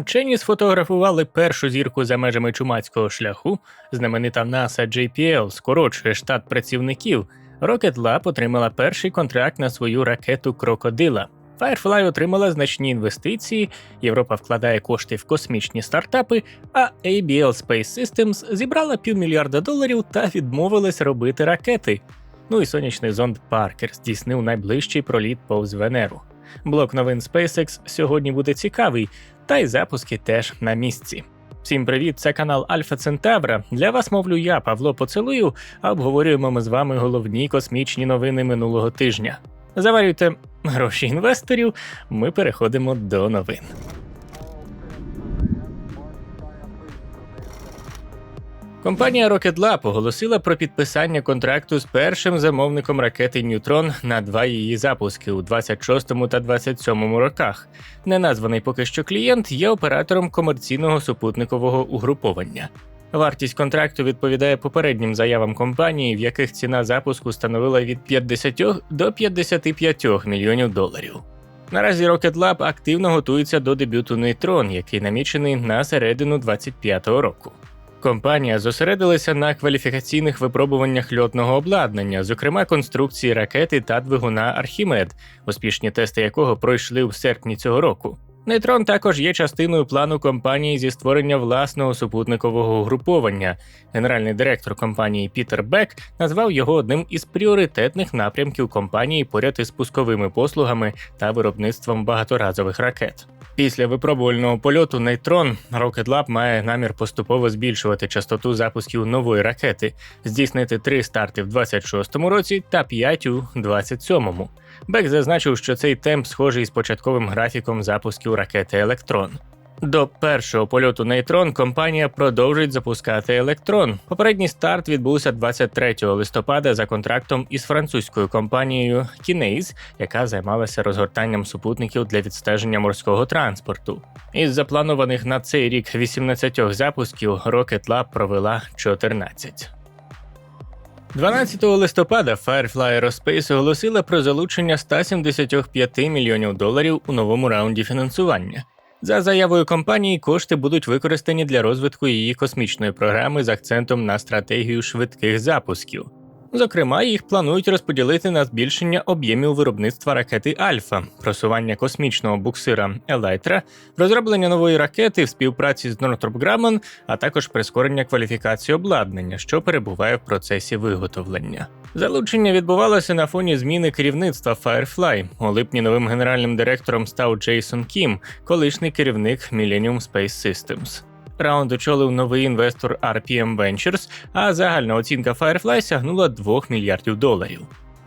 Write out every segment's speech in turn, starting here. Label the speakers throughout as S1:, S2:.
S1: Вчені сфотографували першу зірку за межами чумацького шляху. Знаменита NASA JPL скорочує штат працівників. Rocket Lab отримала перший контракт на свою ракету Крокодила. Firefly отримала значні інвестиції, Європа вкладає кошти в космічні стартапи, а ABL Space Systems зібрала півмільярда доларів та відмовилась робити ракети. Ну і сонячний зонд Паркер здійснив найближчий проліт повз Венеру. Блок новин SpaceX сьогодні буде цікавий, та й запуски теж на місці. Всім привіт, це канал Альфа Центавра. Для вас мовлю я, Павло Поцелую, а обговорюємо ми з вами головні космічні новини минулого тижня. Заварюйте гроші інвесторів, ми переходимо до новин. Компанія Rocket Lab оголосила про підписання контракту з першим замовником ракети Ньютрон на два її запуски у 26 та 27 роках. Неназваний поки що клієнт є оператором комерційного супутникового угруповання. Вартість контракту відповідає попереднім заявам компанії, в яких ціна запуску становила від 50 до 55 мільйонів доларів. Наразі Rocket Lab активно готується до дебюту Нейтрон, який намічений на середину 25-го року. Компанія зосередилася на кваліфікаційних випробуваннях льотного обладнання, зокрема конструкції ракети та двигуна Архімед, успішні тести якого пройшли в серпні цього року. Нейтрон також є частиною плану компанії зі створення власного супутникового угруповання. Генеральний директор компанії Пітер Бек назвав його одним із пріоритетних напрямків компанії поряд із пусковими послугами та виробництвом багаторазових ракет. Після випробувального польоту Нейтрон Rocket Lab має намір поступово збільшувати частоту запусків нової ракети, здійснити три старти в 26-му році та п'ять у 27-му. Бек зазначив, що цей темп схожий з початковим графіком запусків ракети Електрон. До першого польоту Нейтрон компанія продовжить запускати електрон. Попередній старт відбувся 23 листопада за контрактом із французькою компанією Kineis, яка займалася розгортанням супутників для відстеження морського транспорту. Із запланованих на цей рік 18 запусків Rocket Lab провела 14. 12 листопада Firefly Aerospace оголосила про залучення 175 мільйонів доларів у новому раунді фінансування. За заявою компанії, кошти будуть використані для розвитку її космічної програми з акцентом на стратегію швидких запусків. Зокрема, їх планують розподілити на збільшення об'ємів виробництва ракети Альфа, просування космічного буксира Елайтра, розроблення нової ракети в співпраці з Northrop Grumman, а також прискорення кваліфікації обладнання, що перебуває в процесі виготовлення. Залучення відбувалося на фоні зміни керівництва Firefly. У липні новим генеральним директором став Джейсон Кім, колишній керівник Millennium Space Systems. Раунд очолив новий інвестор RPM Ventures, а загальна оцінка Firefly сягнула 2 мільярдів доларів.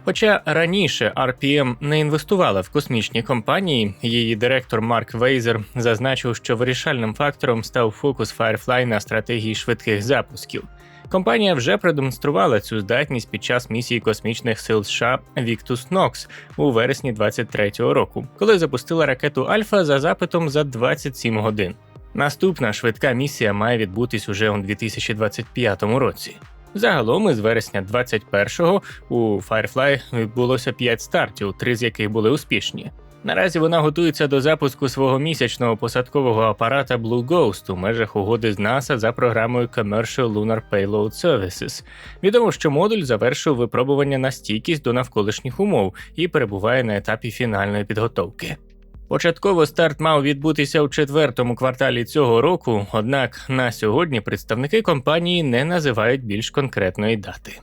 S1: Хоча раніше RPM не інвестувала в космічні компанії, її директор Марк Вейзер зазначив, що вирішальним фактором став фокус Firefly на стратегії швидких запусків. Компанія вже продемонструвала цю здатність під час місії космічних сил США Victus Nox у вересні 23-го року, коли запустила ракету Альфа за запитом за 27 годин. Наступна швидка місія має відбутись уже у 2025 році. Загалом із вересня 21-го у Firefly відбулося 5 стартів, три з яких були успішні. Наразі вона готується до запуску свого місячного посадкового апарата Blue Ghost у межах угоди з NASA за програмою Commercial Lunar Payload Services. Відомо, що модуль завершив випробування на стійкість до навколишніх умов і перебуває на етапі фінальної підготовки. Початково старт мав відбутися у четвертому кварталі цього року, однак на сьогодні представники компанії не називають більш конкретної дати.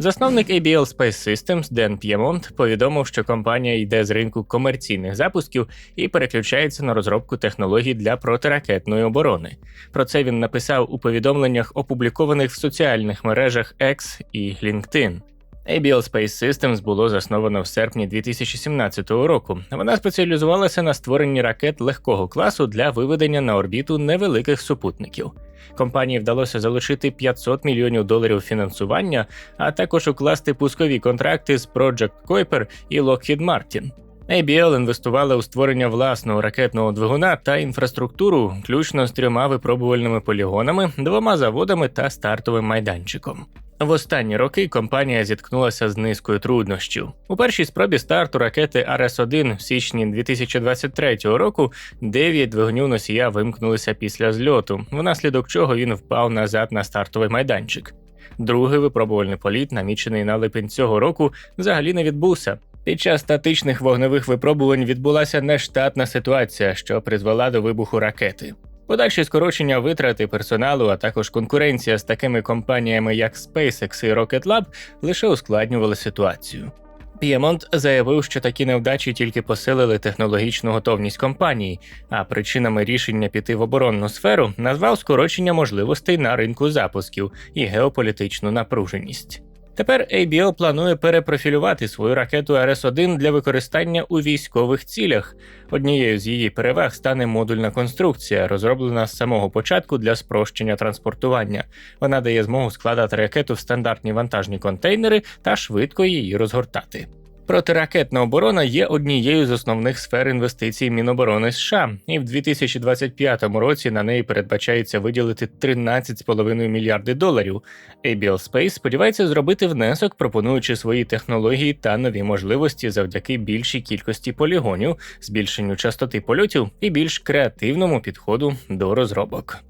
S1: Засновник ABL Space Systems Ден П'ємонт повідомив, що компанія йде з ринку комерційних запусків і переключається на розробку технологій для протиракетної оборони. Про це він написав у повідомленнях, опублікованих в соціальних мережах X і LinkedIn. ABL Space Systems було засновано в серпні 2017 року. Вона спеціалізувалася на створенні ракет легкого класу для виведення на орбіту невеликих супутників. Компанії вдалося залучити 500 мільйонів доларів фінансування, а також укласти пускові контракти з Project Kuiper і Lockheed Martin. ABL інвестувала у створення власного ракетного двигуна та інфраструктуру, включно з трьома випробувальними полігонами, двома заводами та стартовим майданчиком. В останні роки компанія зіткнулася з низкою труднощів. У першій спробі старту ракети РС-1 в січні 2023 року дев'ять двигунів носія вимкнулися після зльоту, внаслідок чого він впав назад на стартовий майданчик. Другий випробувальний політ, намічений на липень цього року, взагалі не відбувся. Під час статичних вогневих випробувань відбулася нештатна ситуація, що призвела до вибуху ракети. Подальші скорочення витрати персоналу, а також конкуренція з такими компаніями, як SpaceX і Rocket Lab, лише ускладнювали ситуацію. П'ємонт заявив, що такі невдачі тільки посилили технологічну готовність компанії, а причинами рішення піти в оборонну сферу назвав скорочення можливостей на ринку запусків і геополітичну напруженість. Тепер ABO планує перепрофілювати свою ракету РС-1 для використання у військових цілях. Однією з її переваг стане модульна конструкція, розроблена з самого початку для спрощення транспортування. Вона дає змогу складати ракету в стандартні вантажні контейнери та швидко її розгортати. Протиракетна оборона є однією з основних сфер інвестицій Міноборони США, і в 2025 році на неї передбачається виділити 13,5 мільярди доларів. ABL Space сподівається зробити внесок, пропонуючи свої технології та нові можливості завдяки більшій кількості полігонів, збільшенню частоти польотів і більш креативному підходу до розробок.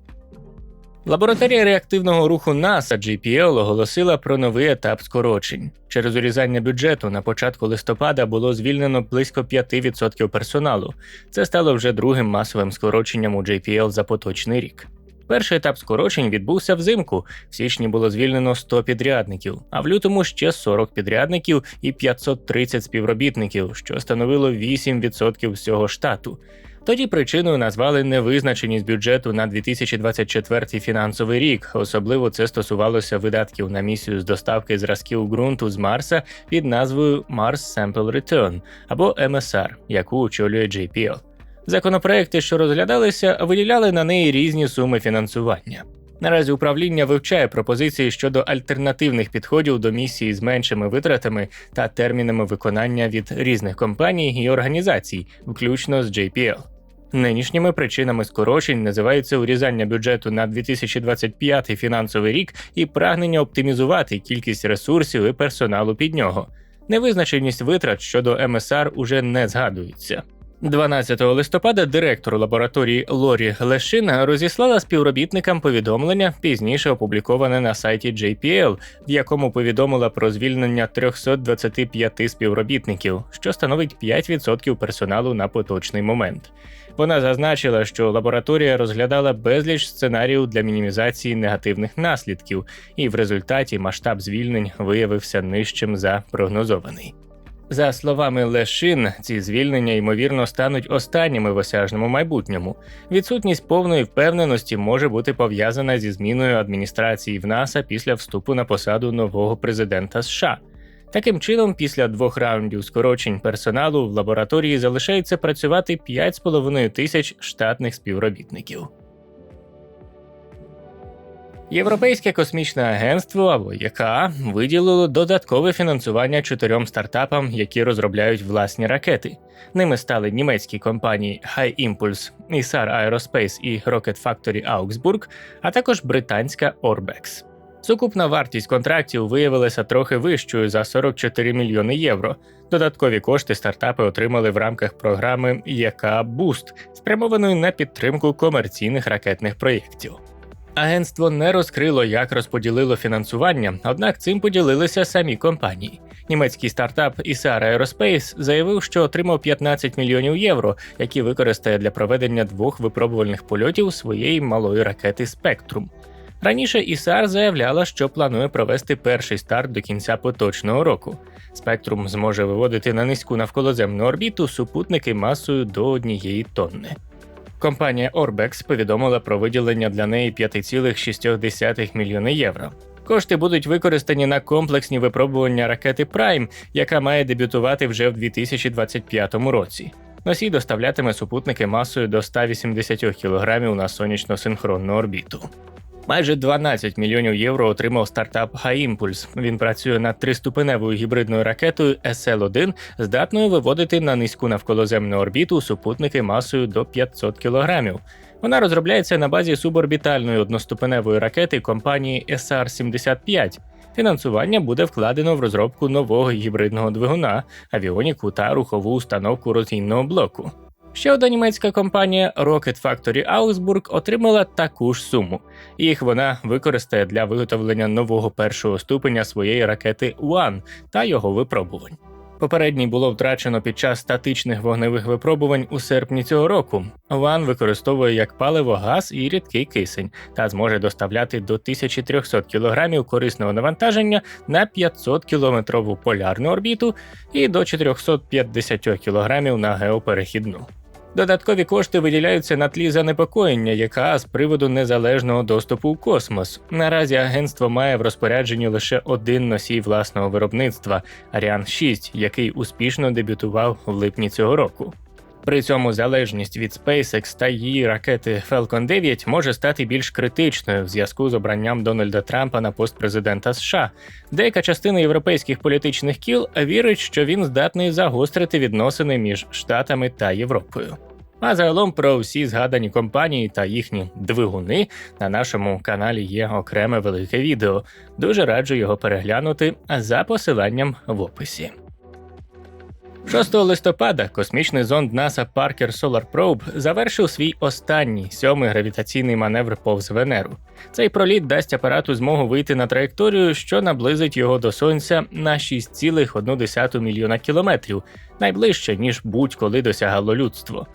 S1: Лабораторія реактивного руху NASA JPL оголосила про новий етап скорочень. Через урізання бюджету на початку листопада було звільнено близько 5% персоналу. Це стало вже другим масовим скороченням у JPL за поточний рік. Перший етап скорочень відбувся взимку. В січні було звільнено 100 підрядників, а в лютому ще 40 підрядників і 530 співробітників, що становило 8% всього штату. Тоді причиною назвали невизначеність бюджету на 2024 фінансовий рік. Особливо це стосувалося видатків на місію з доставки зразків ґрунту з Марса під назвою Mars Sample Return або MSR, яку очолює JPL. Законопроекти, що розглядалися, виділяли на неї різні суми фінансування. Наразі управління вивчає пропозиції щодо альтернативних підходів до місії з меншими витратами та термінами виконання від різних компаній і організацій, включно з JPL. Нинішніми причинами скорочень називаються урізання бюджету на 2025 фінансовий рік і прагнення оптимізувати кількість ресурсів і персоналу під нього. Невизначеність витрат щодо МСР уже не згадується. 12 листопада директор лабораторії Лорі Лешина розіслала співробітникам повідомлення, пізніше опубліковане на сайті JPL, в якому повідомила про звільнення 325 співробітників, що становить 5% персоналу на поточний момент. Вона зазначила, що лабораторія розглядала безліч сценаріїв для мінімізації негативних наслідків, і в результаті масштаб звільнень виявився нижчим за прогнозований. За словами Лешин, ці звільнення ймовірно стануть останніми в осяжному майбутньому. Відсутність повної впевненості може бути пов'язана зі зміною адміністрації в НАСА після вступу на посаду нового президента США. Таким чином, після двох раундів скорочень персоналу в лабораторії залишається працювати 5,5 тисяч штатних співробітників. Європейське космічне агентство або ЄКА виділило додаткове фінансування чотирьом стартапам, які розробляють власні ракети. Ними стали німецькі компанії High Impulse, Isar Aerospace і Rocket Factory Augsburg, а також британська Orbex. Сукупна вартість контрактів виявилася трохи вищою за 44 мільйони євро. Додаткові кошти стартапи отримали в рамках програми ЄКА Boost, спрямованої на підтримку комерційних ракетних проєктів. Агентство не розкрило, як розподілило фінансування, однак цим поділилися самі компанії. Німецький стартап Isar Aerospace заявив, що отримав 15 мільйонів євро, які використає для проведення двох випробувальних польотів своєї малої ракети Spectrum. Раніше Ісар заявляла, що планує провести перший старт до кінця поточного року. Спектрум зможе виводити на низьку навколоземну орбіту супутники масою до однієї тонни. Компанія Orbex повідомила про виділення для неї 5,6 мільйони євро. Кошти будуть використані на комплексні випробування ракети Prime, яка має дебютувати вже в 2025 році. Носій доставлятиме супутники масою до 180 кг на сонячно-синхронну орбіту. Майже 12 мільйонів євро отримав стартап Гаімпульс. Він працює над триступеневою гібридною ракетою SL-1, здатною виводити на низьку навколоземну орбіту супутники масою до 500 кілограмів. Вона розробляється на базі суборбітальної одноступеневої ракети компанії SR-75. Фінансування буде вкладено в розробку нового гібридного двигуна, авіоніку та рухову установку розгінного блоку. Ще одна німецька компанія Rocket Factory Augsburg отримала таку ж суму. Їх вона використає для виготовлення нового першого ступеня своєї ракети One та його випробувань. Попередній було втрачено під час статичних вогневих випробувань у серпні цього року. Ван використовує як паливо газ і рідкий кисень та зможе доставляти до 1300 кг корисного навантаження на 500 кілометрову полярну орбіту і до 450 кг на геоперехідну. Додаткові кошти виділяються на тлі занепокоєння, яка з приводу незалежного доступу у космос. Наразі агентство має в розпорядженні лише один носій власного виробництва Ariane 6, який успішно дебютував в липні цього року. При цьому залежність від SpaceX та її ракети Falcon 9 може стати більш критичною в зв'язку з обранням Дональда Трампа на пост президента США. Деяка частина європейських політичних кіл вірить, що він здатний загострити відносини між Штатами та Європою. А загалом про всі згадані компанії та їхні двигуни на нашому каналі є окреме велике відео. Дуже раджу його переглянути за посиланням в описі. 6 листопада космічний зонд NASA Parker Solar Probe завершив свій останній сьомий гравітаційний маневр повз Венеру. Цей проліт дасть апарату змогу вийти на траєкторію, що наблизить його до сонця на 6,1 мільйона кілометрів, найближче ніж будь-коли досягало людство.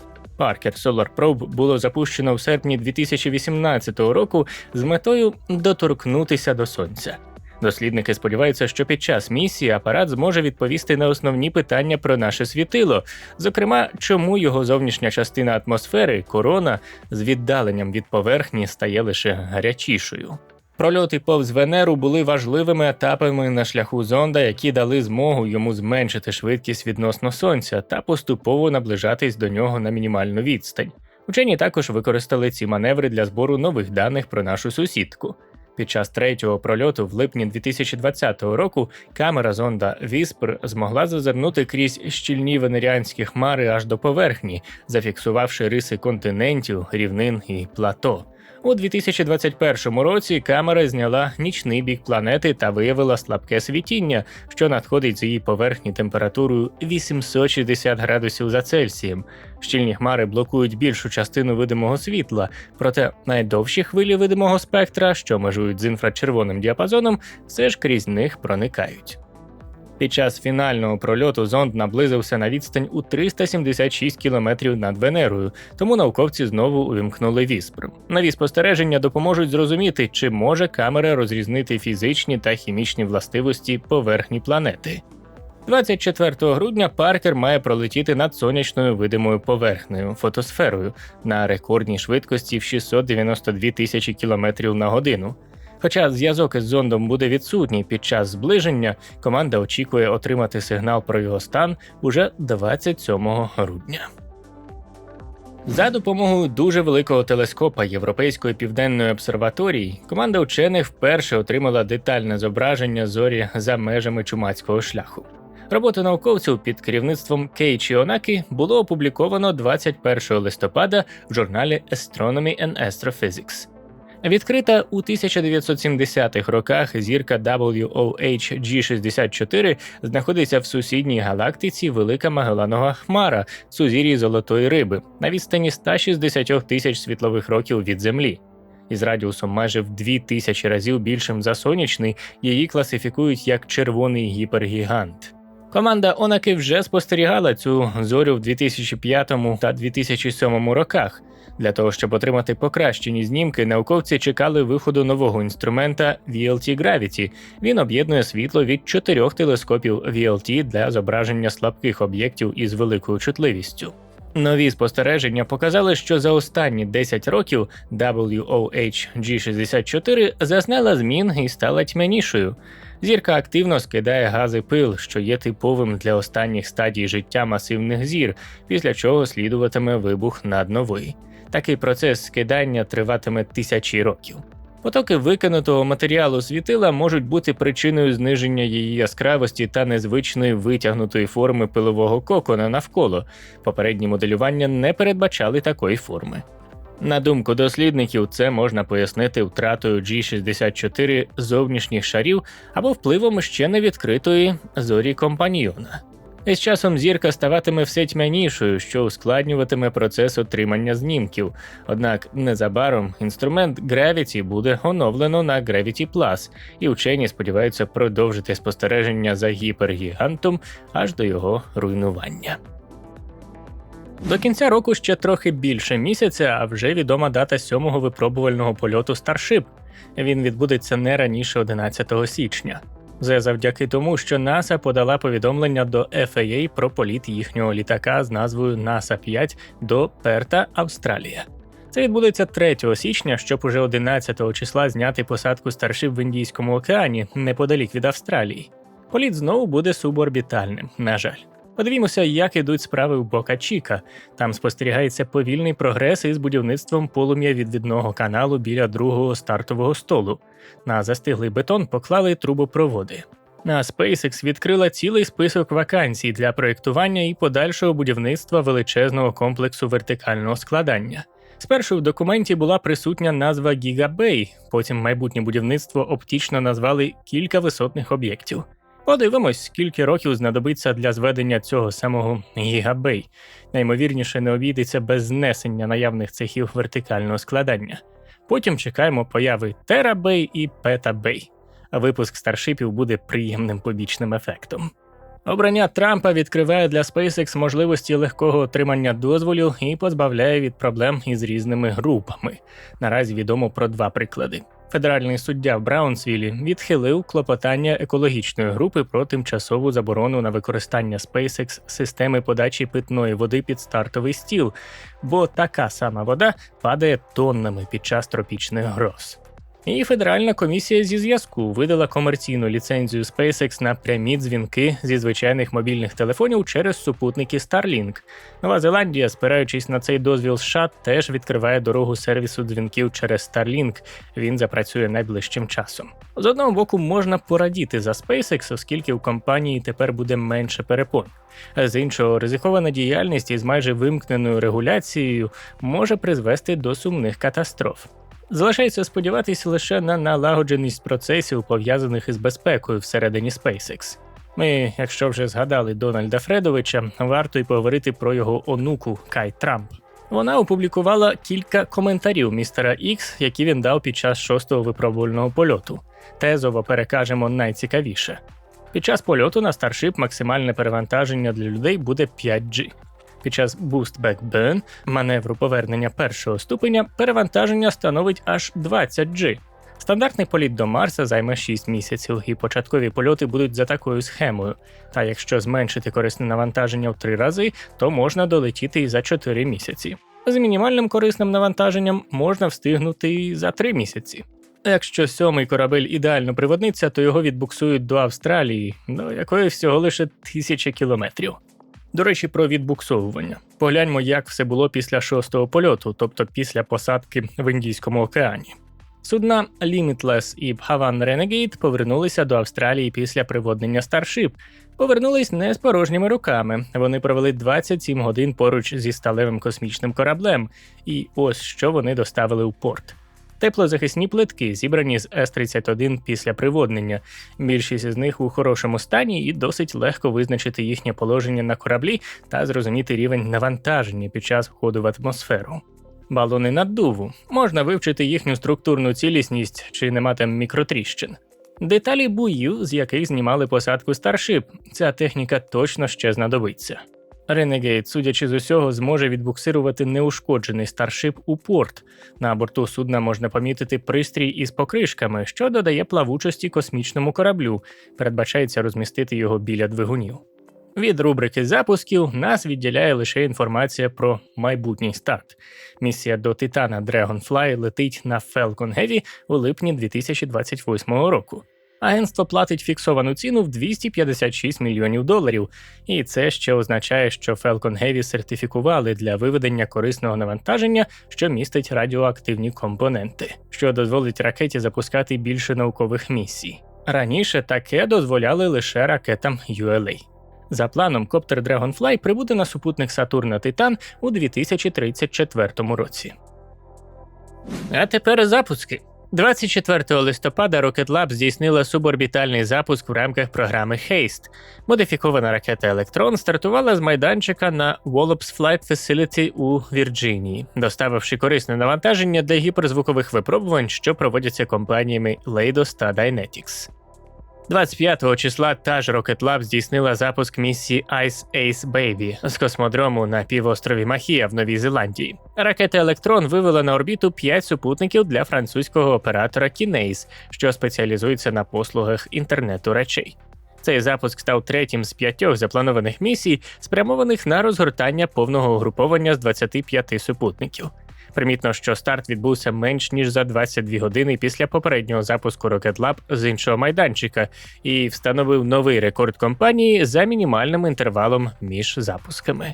S1: Parker Solar Probe було запущено в серпні 2018 року з метою доторкнутися до сонця. Дослідники сподіваються, що під час місії апарат зможе відповісти на основні питання про наше світило, зокрема, чому його зовнішня частина атмосфери, корона, з віддаленням від поверхні стає лише гарячішою. Прольоти повз Венеру були важливими етапами на шляху зонда, які дали змогу йому зменшити швидкість відносно сонця та поступово наближатись до нього на мінімальну відстань. Учені також використали ці маневри для збору нових даних про нашу сусідку. Під час третього прольоту в липні 2020 року камера зонда Віспер змогла зазирнути крізь щільні венеріанські хмари аж до поверхні, зафіксувавши риси континентів, рівнин і плато. У 2021 році камера зняла нічний бік планети та виявила слабке світіння, що надходить з її поверхні температурою 860 градусів за Цельсієм. Щільні хмари блокують більшу частину видимого світла, проте найдовші хвилі видимого спектра, що межують з інфрачервоним діапазоном, все ж крізь них проникають. Під час фінального прольоту зонд наблизився на відстань у 376 кілометрів над Венерою, тому науковці знову увімкнули віспр. Нові спостереження допоможуть зрозуміти, чи може камера розрізнити фізичні та хімічні властивості поверхні планети. 24 грудня Паркер має пролетіти над сонячною видимою поверхнею фотосферою на рекордній швидкості в 692 тисячі кілометрів на годину. Хоча зв'язок із зондом буде відсутній під час зближення, команда очікує отримати сигнал про його стан уже 27 грудня. За допомогою дуже великого телескопа Європейської південної обсерваторії команда учених вперше отримала детальне зображення зорі за межами чумацького шляху. Роботу науковців під керівництвом Кейчі Онакі було опубліковано 21 листопада в журналі Astronomy and Astrophysics. Відкрита у 1970-х роках зірка WOH G64 знаходиться в сусідній галактиці Велика Магеланова Хмара, сузір'ї Золотої Риби, на відстані 160 тисяч світлових років від Землі. Із радіусом майже в 2000 разів більшим за сонячний, її класифікують як червоний гіпергігант. Команда Онаки вже спостерігала цю зорю в 2005 та 2007 роках. Для того щоб отримати покращені знімки, науковці чекали виходу нового інструмента VLT Gravity. Він об'єднує світло від чотирьох телескопів VLT для зображення слабких об'єктів із великою чутливістю. Нові спостереження показали, що за останні 10 років WOH G64 зазнала змін і стала тьмянішою. Зірка активно скидає гази пил, що є типовим для останніх стадій життя масивних зір, після чого слідуватиме вибух над новий. Такий процес скидання триватиме тисячі років. Потоки викинутого матеріалу світила можуть бути причиною зниження її яскравості та незвичної витягнутої форми пилового кокона навколо. Попередні моделювання не передбачали такої форми. На думку дослідників, це можна пояснити втратою G64 зовнішніх шарів або впливом ще не відкритої зорі компаньйона. І з часом зірка ставатиме все тьмянішою, що ускладнюватиме процес отримання знімків. Однак незабаром інструмент Gravity буде оновлено на Gravity Plus, і вчені сподіваються продовжити спостереження за гіпергігантом аж до його руйнування. До кінця року ще трохи більше місяця, а вже відома дата сьомого випробувального польоту Starship. Він відбудеться не раніше 11 січня. Це завдяки тому, що НАСА подала повідомлення до FAA про політ їхнього літака з назвою NASA 5 до Перта, Австралія. Це відбудеться 3 січня, щоб уже 11 числа зняти посадку Старшип в Індійському океані неподалік від Австралії. Політ знову буде суборбітальним, на жаль. Подивімося, як ідуть справи у Бока Чіка. Там спостерігається повільний прогрес із будівництвом полум'я відвідного каналу біля другого стартового столу. На застиглий бетон поклали трубопроводи. На SpaceX відкрила цілий список вакансій для проєктування і подальшого будівництва величезного комплексу вертикального складання. Спершу в документі була присутня назва Гігабей, потім майбутнє будівництво оптично назвали кілька висотних об'єктів. Подивимось, скільки років знадобиться для зведення цього самого гігабей. Наймовірніше не обійдеться без знесення наявних цехів вертикального складання. Потім чекаємо появи терабей і петабей. А випуск старшипів буде приємним побічним ефектом. Обрання Трампа відкриває для SpaceX можливості легкого отримання дозволів і позбавляє від проблем із різними групами. Наразі відомо про два приклади. Федеральний суддя в Браунсвілі відхилив клопотання екологічної групи про тимчасову заборону на використання SpaceX системи подачі питної води під стартовий стіл, бо така сама вода падає тоннами під час тропічних гроз. І Федеральна комісія зі зв'язку видала комерційну ліцензію SpaceX на прямі дзвінки зі звичайних мобільних телефонів через супутники Starlink. Нова Зеландія, спираючись на цей дозвіл США, теж відкриває дорогу сервісу дзвінків через Starlink. Він запрацює найближчим часом. З одного боку, можна порадіти за SpaceX, оскільки у компанії тепер буде менше перепон. З іншого, ризикована діяльність із майже вимкненою регуляцією може призвести до сумних катастроф. Залишається сподіватися лише на налагодженість процесів, пов'язаних із безпекою всередині SpaceX. Ми, якщо вже згадали Дональда Фредовича, варто й поговорити про його онуку Кай Трамп. Вона опублікувала кілька коментарів містера Ікс, які він дав під час шостого випробувального польоту. Тезово перекажемо найцікавіше. Під час польоту на Starship максимальне перевантаження для людей буде 5G. Під час Boost Back Burn маневру повернення першого ступеня перевантаження становить аж 20G. Стандартний політ до Марса займе 6 місяців, і початкові польоти будуть за такою схемою. Та якщо зменшити корисне навантаження в 3 рази, то можна долетіти і за 4 місяці. З мінімальним корисним навантаженням можна встигнути і за 3 місяці. Якщо сьомий корабель ідеально приводниться, то його відбуксують до Австралії, до якої всього лише тисяча кілометрів. До речі, про відбуксовування. Погляньмо, як все було після шостого польоту, тобто після посадки в Індійському океані. Судна Limitless і Havan Renegade повернулися до Австралії після приводнення Starship. Повернулись не з порожніми руками. Вони провели 27 годин поруч зі сталевим космічним кораблем, і ось що вони доставили у порт. Теплозахисні плитки, зібрані з С-31 після приводнення. Більшість з них у хорошому стані і досить легко визначити їхнє положення на кораблі та зрозуміти рівень навантаження під час входу в атмосферу. Балони наддуву можна вивчити їхню структурну цілісність чи нема там мікротріщин. Деталі буїв, з яких знімали посадку Starship. Ця техніка точно ще знадобиться. Renegade, судячи з усього, зможе відбуксирувати неушкоджений старшип у порт. На борту судна можна помітити пристрій із покришками, що додає плавучості космічному кораблю. Передбачається розмістити його біля двигунів. Від рубрики запусків нас відділяє лише інформація про майбутній старт. Місія до Титана Dragonfly летить на Falcon Heavy у липні 2028 року. Агентство платить фіксовану ціну в 256 мільйонів доларів, і це ще означає, що Falcon Heavy сертифікували для виведення корисного навантаження, що містить радіоактивні компоненти, що дозволить ракеті запускати більше наукових місій. Раніше таке дозволяли лише ракетам ULA. За планом, коптер Dragonfly прибуде на супутник Сатурна Титан у 2034 році. А тепер запуски. 24 листопада Rocket Lab здійснила суборбітальний запуск в рамках програми HASTE. Модифікована ракета Електрон стартувала з майданчика на Wallops Flight Facility у Вірджинії, доставивши корисне навантаження для гіперзвукових випробувань, що проводяться компаніями Leidos та Dynetics. 25 числа та ж Rocket Lab здійснила запуск місії Ice Ace Baby з космодрому на півострові Махія в Новій Зеландії. Ракета Електрон вивела на орбіту 5 супутників для французького оператора Kineis, що спеціалізується на послугах інтернету речей. Цей запуск став третім з п'ятьох запланованих місій, спрямованих на розгортання повного угруповання з 25 супутників. Примітно, що старт відбувся менш ніж за 22 години після попереднього запуску Rocket Lab з іншого майданчика і встановив новий рекорд компанії за мінімальним інтервалом між запусками.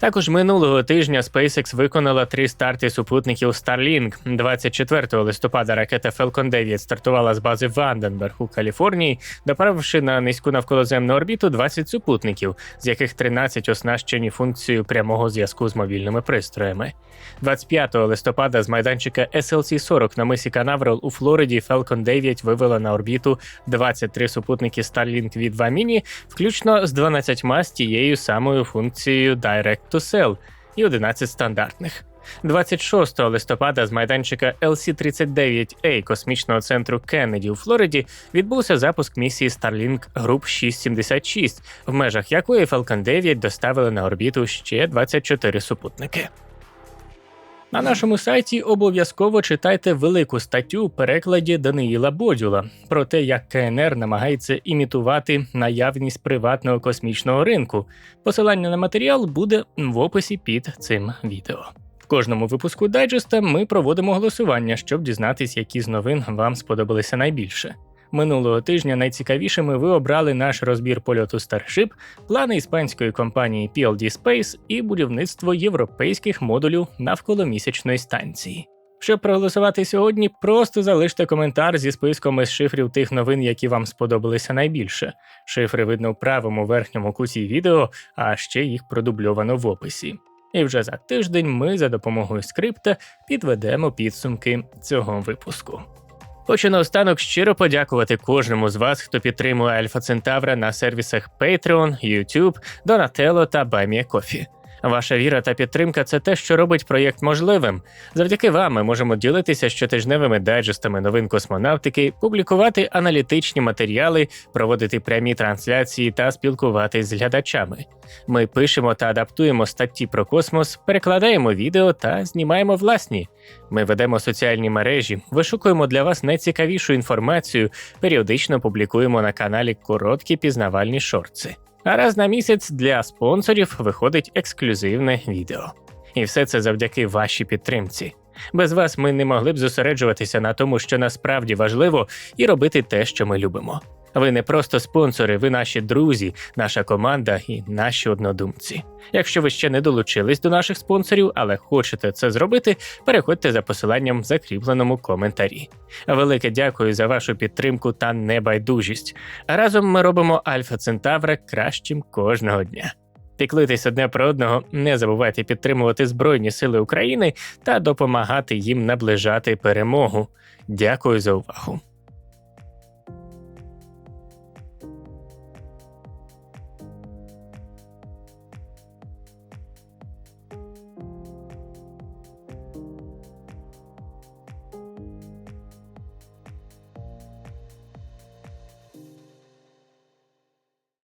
S1: Також минулого тижня SpaceX виконала три старти супутників Starlink. 24 листопада ракета Falcon 9 стартувала з бази Ванденберг у Каліфорнії, доправивши на низьку навколоземну орбіту 20 супутників, з яких 13 оснащені функцією прямого зв'язку з мобільними пристроями. 25 листопада з майданчика SLC-40 на мисі Канаверал у Флориді Falcon 9 вивела на орбіту 23 супутники Starlink V2 Mini, включно з 12 з тією самою функцією Direct Cell і 11 стандартних. 26 листопада з майданчика LC-39A космічного центру Кеннеді у Флориді відбувся запуск місії Starlink Group 676, в межах якої Falcon 9 доставили на орбіту ще 24 супутники. На нашому сайті обов'язково читайте велику статтю у перекладі Даниїла Бодюла про те, як КНР намагається імітувати наявність приватного космічного ринку. Посилання на матеріал буде в описі під цим відео. В кожному випуску дайджеста ми проводимо голосування, щоб дізнатися, які з новин вам сподобалися найбільше. Минулого тижня найцікавішими ви обрали наш розбір польоту Starship, плани іспанської компанії PLD Space і будівництво європейських модулів навколомісячної станції. Щоб проголосувати сьогодні, просто залиште коментар зі списком із шифрів тих новин, які вам сподобалися найбільше. Шифри видно в правому верхньому куті відео, а ще їх продубльовано в описі. І вже за тиждень ми за допомогою скрипта підведемо підсумки цього випуску. Хочу наостанок щиро подякувати кожному з вас, хто підтримує Альфа Центавра на сервісах Patreon, YouTube, Donatello та BuyMeACoffee. Ваша віра та підтримка це те, що робить проєкт можливим. Завдяки вам ми можемо ділитися щотижневими дайджестами новин космонавтики, публікувати аналітичні матеріали, проводити прямі трансляції та спілкуватись з глядачами. Ми пишемо та адаптуємо статті про космос, перекладаємо відео та знімаємо власні. Ми ведемо соціальні мережі, вишукуємо для вас найцікавішу інформацію, періодично публікуємо на каналі короткі пізнавальні шорти. А раз на місяць для спонсорів виходить ексклюзивне відео. І все це завдяки вашій підтримці. Без вас ми не могли б зосереджуватися на тому, що насправді важливо, і робити те, що ми любимо. Ви не просто спонсори, ви наші друзі, наша команда і наші однодумці. Якщо ви ще не долучились до наших спонсорів, але хочете це зробити, переходьте за посиланням в закріпленому коментарі. Велике дякую за вашу підтримку та небайдужість. Разом ми робимо Альфа Центавра кращим кожного дня. Піклитись одне про одного, не забувайте підтримувати Збройні Сили України та допомагати їм наближати перемогу. Дякую за увагу.